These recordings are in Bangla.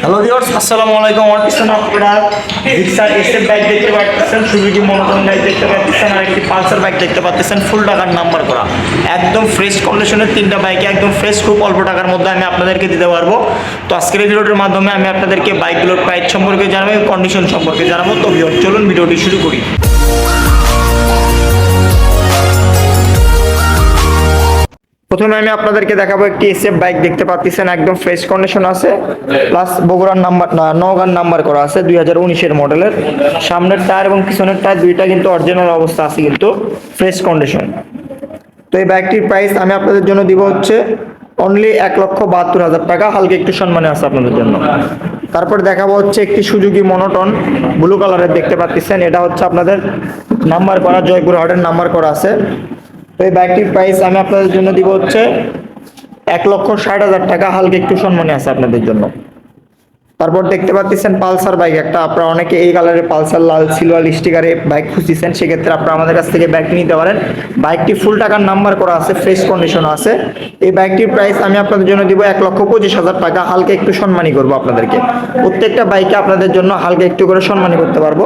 হ্যালো ভিউয়ার্স আসসালামু আলাইকুম আমার আপনারা রিক্সার এসএফ বাইক দেখতে পাচ্ছেন, সুজুকি মনোটন বাইক দেখতে পাচ্ছেন, আর একটি পালসার বাইক দেখতে পাচ্ছেন ফুল টাকার নাম্বার করা। একদম ফ্রেশ কন্ডিশনের তিনটা বাইকে একদম ফ্রেশ খুব অল্প টাকার মধ্যে আমি আপনাদেরকে দিতে পারব। তো আজকের ভিডিওটির মাধ্যমে আমি আপনাদেরকে বাইকগুলোর প্রাইস সম্পর্কে জানাব কন্ডিশন সম্পর্কে জানাব। তো ভিউয়ার চলুন ভিডিওটি শুরু করি। প্রথমে আমি আপনাদেরকে দেখাবো একটি এসএফ বাইক দেখতে পাচ্ছেন, একদম ফ্রেশ কন্ডিশন আছে। প্লাস বগুড়ার নাম্বার নগান নাম্বার করা আছে, দুই হাজার উনিশের মডেলের সামনের টায়ার এবং পিছনের টায়ার দুইটা কিন্তু অরিজিনাল অবস্থা আছে, কিন্তু ফ্রেশ কন্ডিশন তো এই বাইকটির প্রাইস আমি আপনাদের জন্য দিব হচ্ছে অনলি এক লক্ষ বাহাত্তর হাজার টাকা। হালকা একটু সম্মানে আছে আপনাদের জন্য। তারপর দেখাবো হচ্ছে একটি সুজুকি মনোটন ব্লু কালারের দেখতে পাচ্ছেন। এটা হচ্ছে আপনাদের নাম্বার করা জয়পুর হাটের নাম্বার করা আছে। এই বাইকটির প্রাইস আমি আপনাদের জন্য দিব হচ্ছে এক লক্ষ ষাট হাজার টাকা। হালকা একটু সম্মানে আছে আপনাদের জন্য। তারপর দেখতে পাচ্ছেন পালসার বাইক, একটা আপনারা অনেকে এই কালারের পালসার, লাল সিলভার স্টিকারে বাইক খুঁজছেন সেক্ষেত্রে আপনারা আমাদের কাছ থেকে বাইক নিতে পারেন। বাইকটি ফুল টাকার নাম্বার করা আছে ফ্রেশ কন্ডিশন আছে। এই বাইকটির প্রাইস আমি আপনাদের জন্য দিব এক লক্ষ পঁচিশ হাজার টাকা, হালকা একটু সম্মানী করব আপনাদেরকে। প্রত্যেকটা বাইকে আপনাদের জন্য হালকা একটু করে সম্মানী করতে পারব।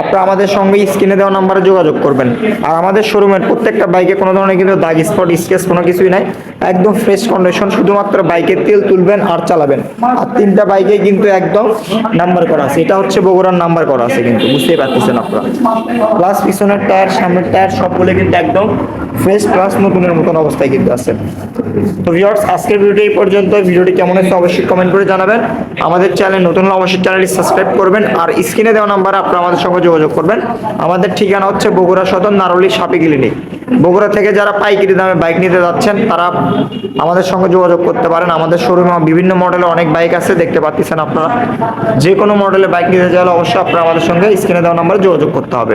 আপনারা আমাদের সঙ্গে স্ক্রিনে দেওয়া নাম্বারে যোগাযোগ করবেন। আর আমাদের শোরুমের প্রত্যেকটা বাইকে কোনো ধরনের কিন্তু দাগ স্পট স্কেচ কোনো কিছুই নাই। একদম ফ্রেশ কন্ডিশন শুধুমাত্র বাইকের তেল তুলবেন আর চালাবেন। আর তিনটা বাইকে কিন্তু একদম নাম্বার করা আছে। এটা হচ্ছে বগুড়ার নাম্বার করা আছে কিন্তু, বুঝতেই পারতেছেন আপনারা। প্লাস পিছনের টায়ার, সামনের টায়ার সবগুলো কিন্তু একদম ফ্রেশ প্লাস নতুনের মতন অবস্থায় কিন্তু আছে। তো ভিউয়ার্স আজকের ভিডিওটি এই পর্যন্ত। ভিডিওটি কেমন হয়েছে অবশ্যই কমেন্ট করে জানাবেন। আমাদের চ্যানেল নতুন হলে অবশ্যই চ্যানেলটি সাবস্ক্রাইব করবেন আর স্ক্রিনে দেওয়া নাম্বারে আপনারা আমাদের সঙ্গে যোগাযোগ করবেন। আমাদের ঠিকানা হচ্ছে বগুড়া সদর নারলি সাপি ক্লিনিক বগুড়া থেকে যারা পাইকারি দামে বাইক নিতে যাচ্ছেন, তারা আমাদের সঙ্গে যোগাযোগ করতে পারেন। আমাদের শোরুমে বিভিন্ন মডেলে অনেক বাইক আছে, দেখতে পাচ্ছেন আপনারা। যে কোনো মডেলের বাইক নিতে চাইলে অবশ্যই আপনারা আমাদের সঙ্গে স্ক্রিনে দেওয়া নম্বরে যোগাযোগ করতে হবে।